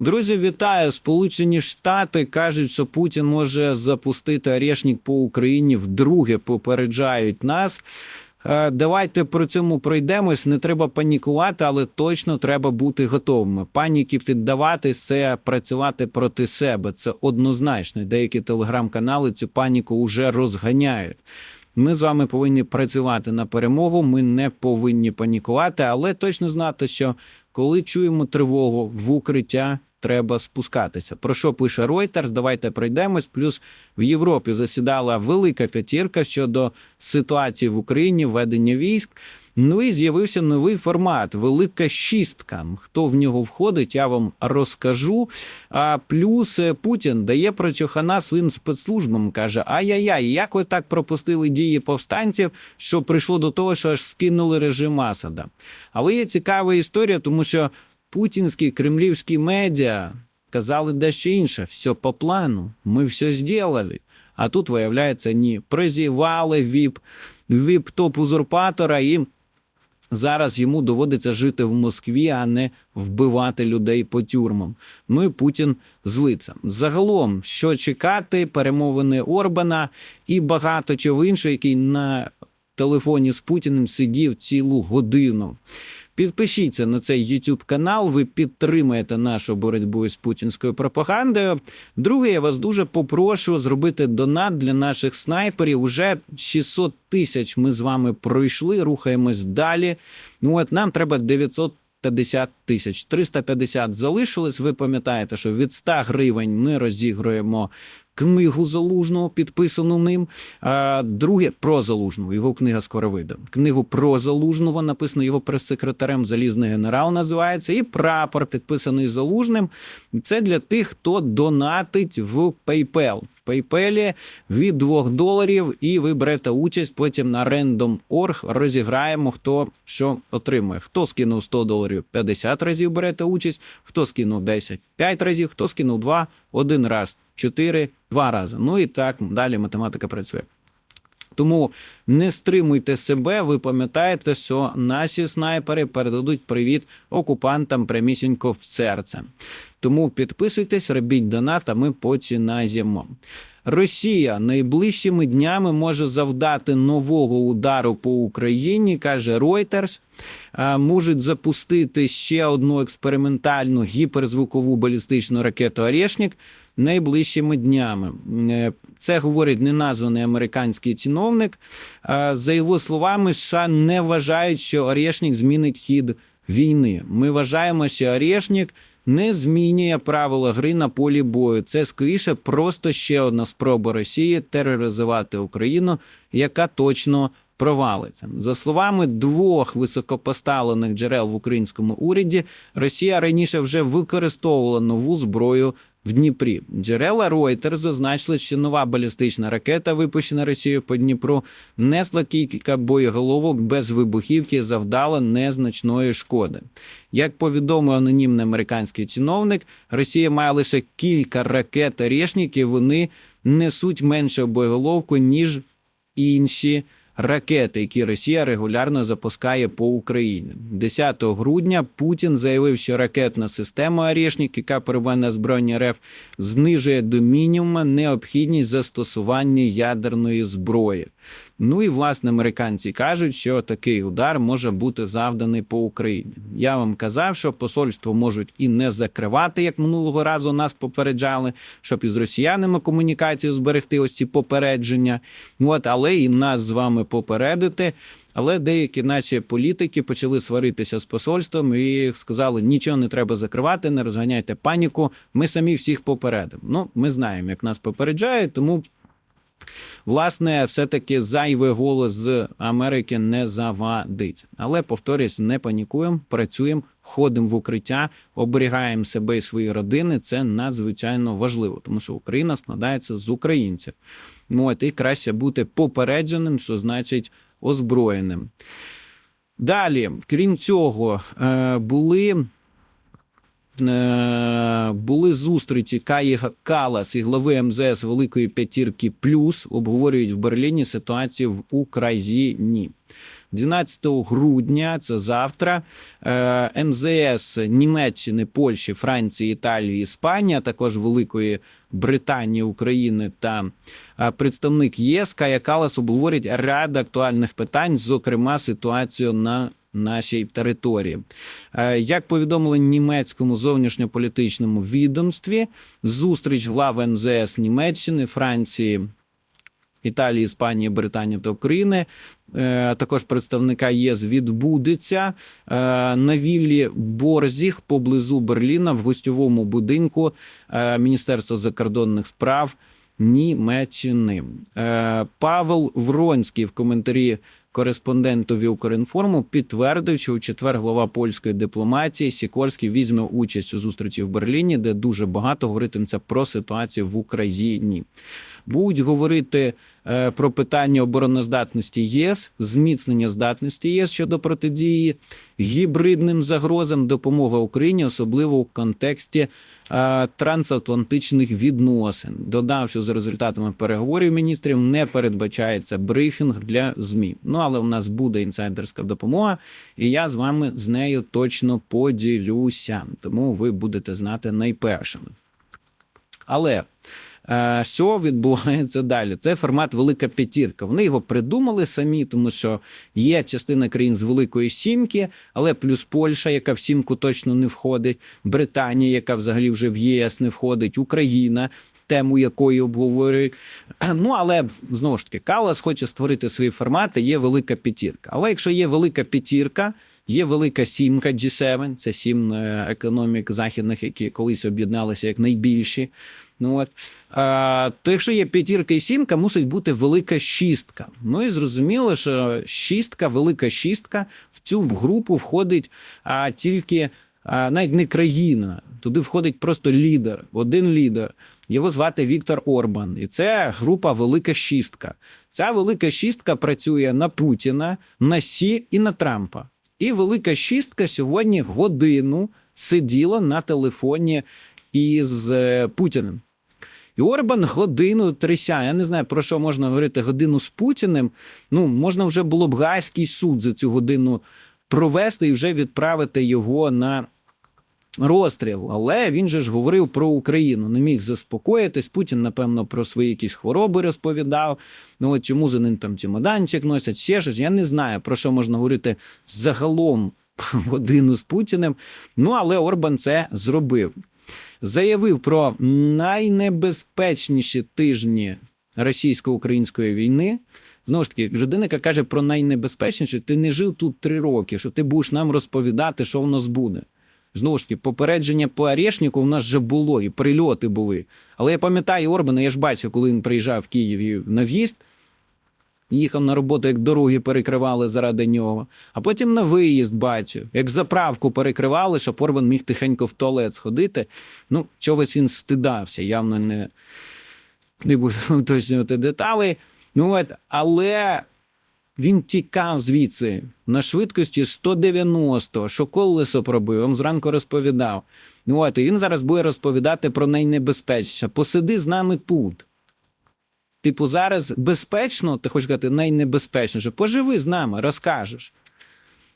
Друзі, вітаю! Сполучені Штати кажуть, що Путін може запустити орешник по Україні. Вдруге попереджають нас. Е, Давайте про цьому пройдемось. Не треба панікувати, але точно треба бути готовими. Паніки піддавати це працювати проти себе. Це однозначно. Деякі телеграм-канали цю паніку вже розганяють. Ми з вами повинні працювати на перемогу. Ми не повинні панікувати, але точно знати, що коли чуємо тривогу в укриття. Треба спускатися. Про що пише Reuters? Давайте пройдемось. Плюс в Європі засідала велика п'ятірка щодо ситуації в Україні, ведення військ. Ну і з'явився новий формат Велика шістка. Хто в нього входить, я вам розкажу. А плюс е, Путін дає прочохана своїм спецслужбам. каже: Ай-яй-яй, як ви так пропустили дії повстанців, що прийшло до того, що аж скинули режим Асада. Але є цікава історія, тому що путінські кремлівські медіа казали дещо інше. Все по плану, ми все зробили. А тут, виявляється, ні. Призівали віп, віп топ узурпатора і Зараз йому доводиться жити в Москві, а не вбивати людей по тюрмам. Ну і Путін злиться. Загалом, що чекати, перемовини Орбана і багато чого іншого, який на телефоні з Путіним сидів цілу годину. Підпишіться на цей YouTube канал, ви підтримаєте нашу боротьбу з путінською пропагандою. Друге, я вас дуже попрошу зробити донат для наших снайперів. Уже 600 тисяч ми з вами пройшли, рухаємось далі. Ну от нам треба 950 тисяч. 350 залишилось. Ви пам'ятаєте, що від 100 гривень ми розігруємо книгу залужного, підписану ним. А друге про залужного. Його книга скоро вийде. Книгу про залужного написано його прес-секретарем. Залізний генерал називається. І прапор підписаний залужним. Це для тих, хто донатить в PayPal. В PayPal від 2 доларів, і ви берете участь потім на Random.org. Розіграємо, хто що отримує. Хто скинув 100 доларів 50 разів берете участь, хто скинув 10 5 разів, хто скинув 2 один раз, 4 два рази. Ну і так далі математика працює. Тому не стримуйте себе, ви пам'ятаєте, що наші снайпери передадуть привіт окупантам прямісінько в серце. Тому підписуйтесь, робіть донат, а ми поцінаємо. Росія найближчими днями може завдати нового удару по Україні, каже Reuters. Можуть запустити ще одну експериментальну гіперзвукову балістичну ракету «Орешник» найближчими днями. Е, Це говорить неназваний американський чиновник. За його словами, США не вважають, що «Орешник» змінить хід війни. Ми вважаємо, що «Орешник» не змінює правила гри на полі бою. Це скоріше просто ще одна спроба Росії тероризувати Україну, яка точно провалиться. За словами двох високопоставлених джерел в українському уряді, Росія раніше вже використовувала нову зброю. В Дніпрі джерела Reuters зазначили, що нова балістична ракета, випущена Росією по Дніпру, несла кілька боєголовок без вибухівки, завдала незначної шкоди. Як повідомив анонімний американський чиновник, Росія має лише кілька ракет «Орешник», і вони несуть менше боєголовку ніж інші ракети, які Росія регулярно запускає по Україні. 10 грудня Путін заявив, що ракетна система «Орешник», яка перебуває збройні РФ, знижує до мінімума необхідність застосування ядерної зброї. Ну і власне американці кажуть, що такий удар може бути завданий по Україні. Я вам казав, що посольство можуть і не закривати, як минулого разу нас попереджали, щоб із росіянами комунікацію зберегти ось ці попередження. От, але і нас з вами попередити. Але деякі наші політики почали сваритися з посольством і сказали: нічого не треба закривати, не розганяйте паніку. Ми самі всіх попередимо. Ну, ми знаємо, як нас попереджають, тому. Власне, все-таки зайвий голос з Америки не завадить. Але повторюсь, не панікуємо, працюємо, ходимо в укриття, оберігаємо себе і свої родини. Це надзвичайно важливо, тому що Україна складається з українців. Ну, от і краще бути попередженим, що значить озброєним. Далі, крім цього, е, були. Е, Були зустрічі Каї Калас і глави МЗС Великої П'ятірки Плюс обговорюють в Берліні ситуацію в Україні. 12 грудня, це завтра, е, МЗС Німеччини, Польщі, Франції, Італії, Іспанії, а також Великої Британії, України та е, представник ЄС Кая Калас обговорять ряд актуальних питань, зокрема ситуацію на нашій території. Е, Як повідомили німецькому зовнішньополітичному відомстві, зустріч глав МЗС Німеччини, Франції, Італії, Іспанії, Британії та України, е, також представника ЄС відбудеться е, на віллі Борзіх поблизу Берліна в гостьовому будинку Міністерства закордонних справ Німеччини. Павел Вронський в коментарі кореспондентові Укрінформу підтвердив, що у четвер глава польської дипломатії Сікорський візьме участь у зустрічі в Берліні, де дуже багато говоритиметься про ситуацію в Україні. Будуть говорити е, про питання обороноздатності ЄС, зміцнення здатності ЄС щодо протидії гібридним загрозам, допомога Україні, особливо у контексті е, трансатлантичних відносин. Додав, що за результатами переговорів міністрів не передбачається брифінг для змі. Ну але у нас буде інсайдерська допомога, і я з вами з нею точно поділюся. Тому ви будете знати найпершими. Але що відбувається далі? Це формат Велика П'ятірка. Вони його придумали самі, тому що є частина країн з Великої Сімки, але плюс Польща, яка в сімку точно не входить, Британія, яка взагалі вже в ЄС не входить, Україна. Тему якої обговорюють. Ну але знову ж таки, Калас хоче створити свої формати. Є велика п'ятірка. Але якщо є велика п'ятірка, Є велика сімка G7, це сім е, економік західних, які колись об'єдналися як найбільші. Ну от а, то якщо є п'ятірка і сімка, мусить бути велика шістка. Ну і зрозуміло, що шістка, велика шістка в цю групу входить а, тільки а, навіть не країна. Туди входить просто лідер, один лідер. Його звати Віктор Орбан, і це група Велика Шістка. Ця велика шістка працює на Путіна, на Сі і на Трампа. І велика шістка сьогодні годину сиділа на телефоні із е, Путіним. І Орбан годину тряся. Я не знаю, про що можна говорити годину з Путіним. Ну, можна вже було б гайський суд за цю годину провести і вже відправити його на розстріл. Але він же ж говорив про Україну, не міг заспокоїтись. Путін, напевно, про свої якісь хвороби розповідав. Ну от чому за ним там чемоданчик носять, ще щось. Я не знаю, про що можна говорити загалом годину з Путіним. Ну, але Орбан це зробив. Заявив про найнебезпечніші тижні російсько-української війни. Знову ж таки, людина, яка каже про найнебезпечніше, ти не жив тут три роки, що ти будеш нам розповідати, що в нас буде. Знову ж таки, попередження по Орешнику в нас вже було, і прильоти були. Але я пам'ятаю Орбана, я ж бачив, коли він приїжджав в Київ на в'їзд, їхав на роботу, як дороги перекривали заради нього. А потім на виїзд бачив, як заправку перекривали, щоб Орбан міг тихенько в туалет сходити. Ну, чогось він стидався, явно не, не буду уточнювати деталі. Ну, от, але він тікав звідси на швидкості 190, що колесо пробив, вам зранку розповідав. От, і він зараз буде розповідати про найнебезпечніше. Посиди з нами тут. Типу, зараз безпечно, ти хочеш сказати, найнебезпечніше. Поживи з нами, розкажеш.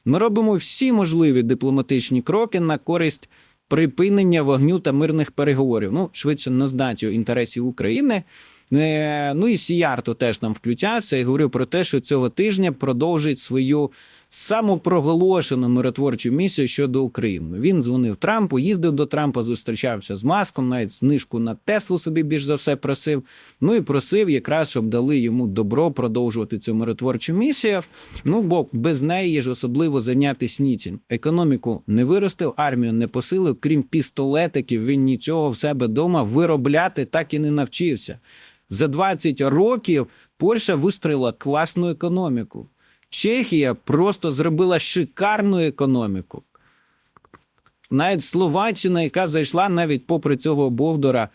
Ми робимо всі можливі дипломатичні кроки на користь припинення вогню та мирних переговорів. Ну, швидше на здачу інтересів України. Ну і Сіярто теж там включався і говорив про те, що цього тижня продовжить свою самопроголошену миротворчу місію щодо України. Він дзвонив Трампу, їздив до Трампа, зустрічався з маском, навіть знижку на Теслу собі більш за все просив. Ну і просив якраз, щоб дали йому добро продовжувати цю миротворчу місію. Ну бо без неї ж особливо зайнятися нічим. Економіку не виростив, армію не посилив, крім пістолетиків, він нічого в себе вдома виробляти так і не навчився. За 20 років Польща вистроїла класну економіку. Чехія просто зробила шикарну економіку. Навіть Словаччина, яка зайшла навіть попри цього Бовдора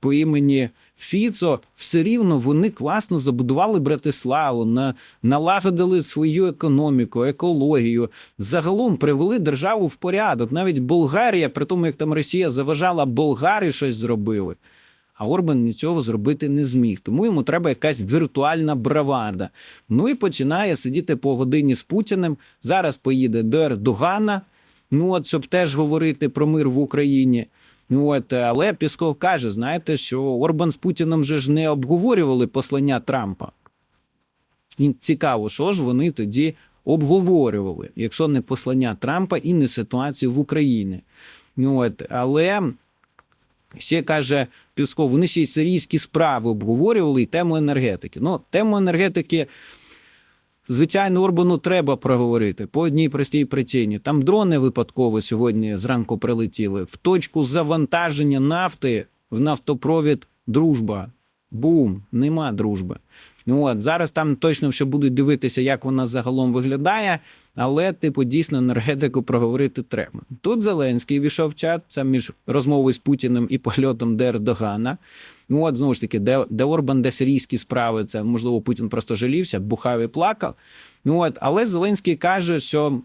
по імені Фіцо, все рівно вони класно забудували Братиславу, на, налагодили свою економіку, екологію. Загалом привели державу в порядок. Навіть Болгарія, при тому, як там Росія заважала, болгари щось зробили. А Орбан цього зробити не зміг. Тому йому треба якась віртуальна бравада. Ну і починає сидіти по годині з Путіним. Зараз поїде до Ердогана. Ну от щоб теж говорити про мир в Україні. Ну от, але Пісков каже: знаєте, що Орбан з Путіном же ж не обговорювали послання Трампа. І цікаво, що ж вони тоді обговорювали, якщо не послання Трампа і не ситуацію в Україні. От, але ще каже Пісков, вони ще й сирійські справи обговорювали і тему енергетики. Ну, тему енергетики. Звичайно, Орбану треба проговорити по одній простій причині. Там дрони випадково сьогодні зранку прилетіли в точку завантаження нафти в нафтопровід дружба. Бум, нема дружби. Ну от зараз там точно ще будуть дивитися, як вона загалом виглядає, але, типу, дійсно енергетику проговорити треба. Тут Зеленський війшов в чат, це між розмовою з Путіним і польотом до Ердогана. Ну от знову ж таки, де, де Орбан, де сирійські справи, це можливо Путін просто жалівся, бухав і плакав. Ну от, але Зеленський каже, що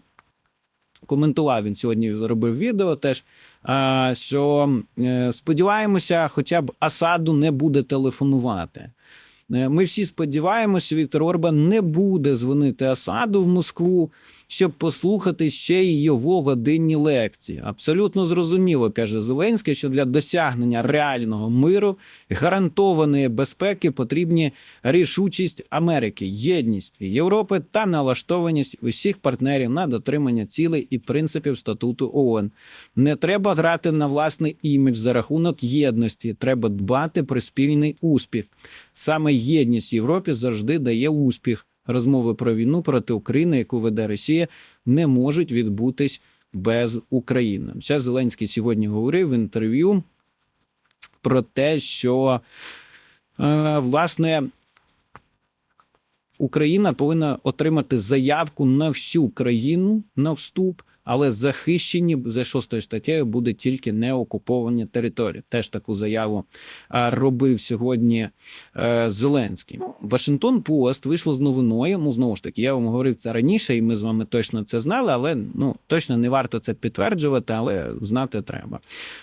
коментував він сьогодні, зробив відео теж. Що е, сподіваємося, хоча б Асаду не буде телефонувати. Е, Ми всі сподіваємося, Віктор Орбан не буде дзвонити Асаду в Москву, щоб послухати ще й його годинні лекції. Абсолютно зрозуміло, каже Зеленський, що для досягнення реального миру, гарантованої безпеки потрібні рішучість Америки, єдність Європи та налаштованість усіх партнерів на дотримання цілей і принципів статуту ООН. Не треба грати на власний імідж за рахунок єдності. Треба дбати про спільний успіх. Саме єдність Європі завжди дає успіх. Розмови про війну проти України, яку веде Росія, не можуть відбутись без України. Ще Зеленський сьогодні говорив в інтерв'ю про те, що е, власне Україна повинна отримати заявку на всю країну на вступ, але захищені за шостою статтею буде тільки неокуповані території. Теж таку заяву робив сьогодні е, Зеленський. Вашингтон Пост вийшло з новиною. Ну знову ж таки, я вам говорив це раніше, і ми з вами точно це знали, але ну точно не варто це підтверджувати, але знати треба.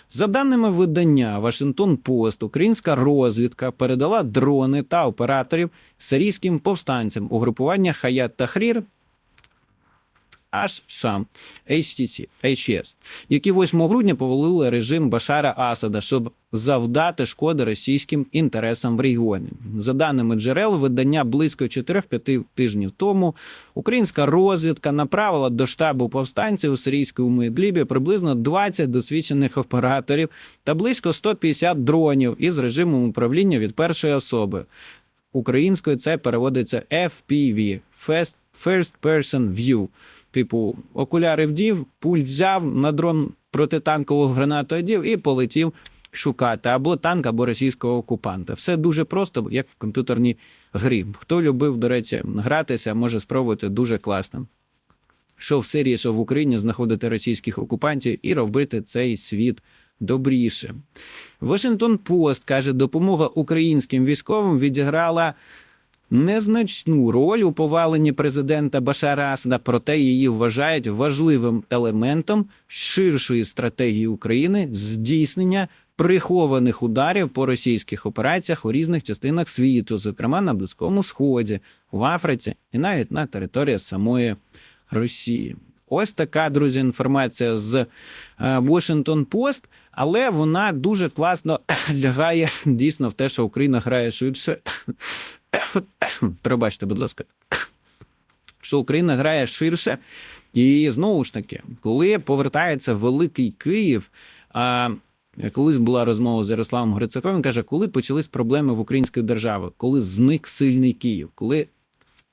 За даними видання Вашингтон Пост, українська розвідка передала дрони та операторів сирійським повстанцям угрупування Хаят Тахрір. Аж сам HTC, HTS, які 8 грудня повалили режим Башара Асада, щоб завдати шкоди російським інтересам в регіоні. За даними джерел, видання близько 4-5 тижнів тому українська розвідка направила до штабу повстанців у сирійському Ідлібі приблизно 20 досвідчених операторів та близько 150 дронів із режимом управління від першої особи. Українською це переводиться FPV – First Person View. Типу, окуляри вдів, пуль взяв на дрон протитанкову гранату одів і полетів шукати або танк, або російського окупанта. Все дуже просто, як в комп'ютерній грі. Хто любив, до речі, гратися, може спробувати дуже класно. Що в Сирії, що в Україні знаходити російських окупантів і робити цей світ добріше. Вашингтон Пост каже, допомога українським військовим відіграла незначну роль у поваленні президента Башара Асада, проте її вважають важливим елементом ширшої стратегії України здійснення прихованих ударів по російських операціях у різних частинах світу, зокрема на Близькому Сході, в Африці і навіть на території самої Росії. Ось така, друзі, інформація з е, Washington Post, але вона дуже класно лягає дійсно в те, що Україна грає швидше. Пробачте, будь ласка, що Україна грає ширше. І знову ж таки, коли повертається великий Київ. А колись була розмова з Ярославом Грицаком, він каже, коли почались проблеми в української держави, коли зник сильний Київ, коли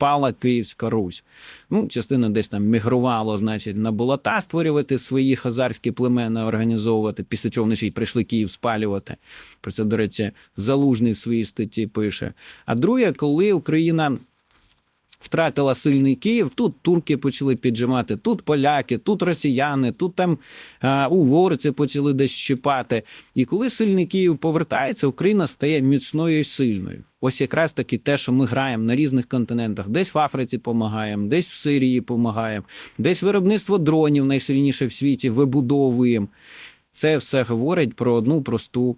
впала Київська Русь. Ну, частина десь там мігрувала, значить, на болота створювати свої хазарські племена, організовувати, після чого вони ще й прийшли Київ спалювати. Про це, до речі, залужний в своїй статті пише. А друге, коли Україна. Втратила сильний Київ, тут турки почали піджимати, тут поляки, тут росіяни, тут там а, угорці почали десь щипати. І коли сильний Київ повертається, Україна стає міцною і сильною. Ось якраз таки те, що ми граємо на різних континентах, десь в Африці допомагаємо, десь в Сирії допомагаємо, десь виробництво дронів найсильніше в світі вибудовуємо. Це все говорить про одну просту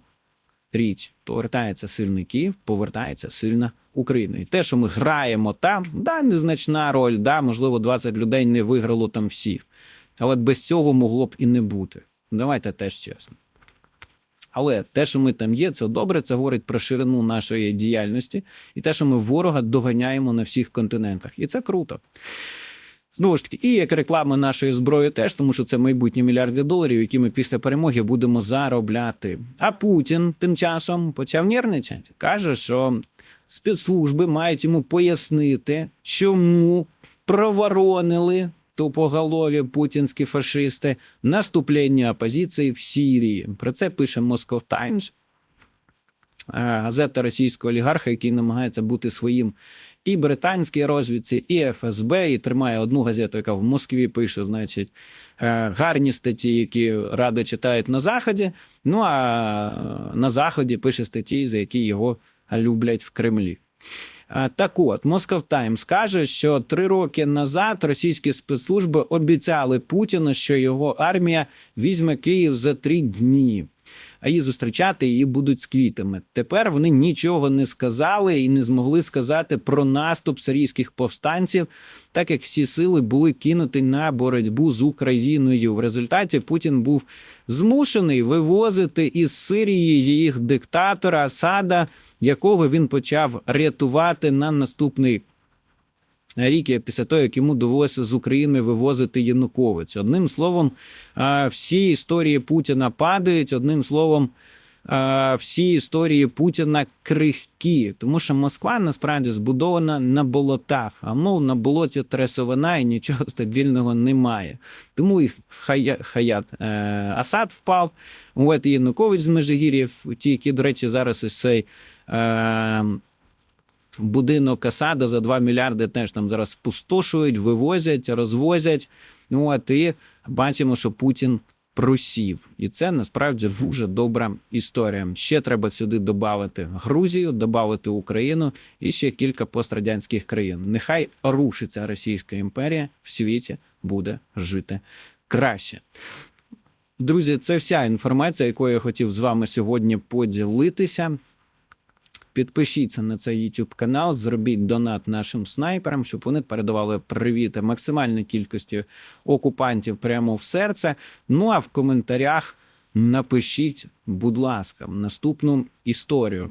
річ: повертається сильний Київ, повертається сильна Україна. І те, що ми граємо там, да, незначна роль, да, можливо, 20 людей не виграло там всіх. Але без цього могло б і не бути. Давайте теж чесно. Але те, що ми там є, це добре. Це говорить про ширину нашої діяльності і те, що ми ворога доганяємо на всіх континентах. І це круто. Знову ж таки, і як реклама нашої зброї теж, тому що це майбутні мільярди доларів, які ми після перемоги будемо заробляти. А Путін тим часом почав нервничати. Каже, що спецслужби мають йому пояснити, чому проворонили тупоголові путінські фашисти наступлення опозиції в Сірії. Про це пише Moscow Times, е, газета російського олігарха, який намагається бути своїм і британській розвідці, і ФСБ, і тримає одну газету, яка в Москві пише, значить, е, гарні статті, які ради читають на Заході. Ну а на Заході пише статті, за які його люблять в Кремлі. Так от, Moscow Times каже, що три роки назад російські спецслужби обіцяли Путіну, що його армія візьме Київ за три дні, а її зустрічати її будуть з квітами. Тепер вони нічого не сказали і не змогли сказати про наступ сирійських повстанців, так як всі сили були кинуті на боротьбу з Україною. В результаті Путін був змушений вивозити із Сирії їх диктатора Асада, якого він почав рятувати на наступний рік після того, як йому довелося з України вивозити Янукович. Одним словом, всі історії Путіна падають. Одним словом, всі історії Путіна крихкі, тому що Москва насправді збудована на болотах. А мов на болоті тресовина і нічого стабільного немає. Тому і хая, хаят е, Асад впав. От і Янукович з Межигір'їв, ті, які, до речі, зараз ось цей. Будинок Асада за 2 мільярди теж там зараз спустошують, вивозять, розвозять. Ну от і бачимо, що Путін просів. І це насправді дуже добра історія. Ще треба сюди додати Грузію, додати Україну і ще кілька пострадянських країн. Нехай рушиться Російська імперія в світі буде жити краще. Друзі, це вся інформація, якою я хотів з вами сьогодні поділитися. Підпишіться на цей YouTube канал, зробіть донат нашим снайперам, щоб вони передавали привіти максимальній кількості окупантів прямо в серце. Ну а в коментарях напишіть, будь ласка, наступну історію.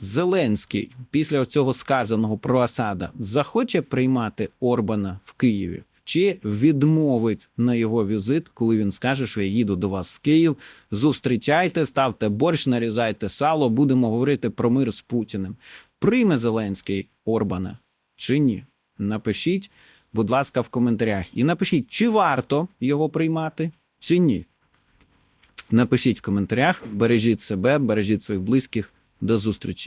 Зеленський після цього сказаного про Асада захоче приймати Орбана в Києві. Чи відмовить на його візит, коли він скаже, що я їду до вас в Київ? Зустрічайте, ставте борщ, нарізайте сало. Будемо говорити про мир з Путіним. Прийме Зеленський Орбана чи ні? Напишіть, будь ласка, в коментарях. І напишіть, чи варто його приймати, чи ні. Напишіть в коментарях, бережіть себе, бережіть своїх близьких. До зустрічі.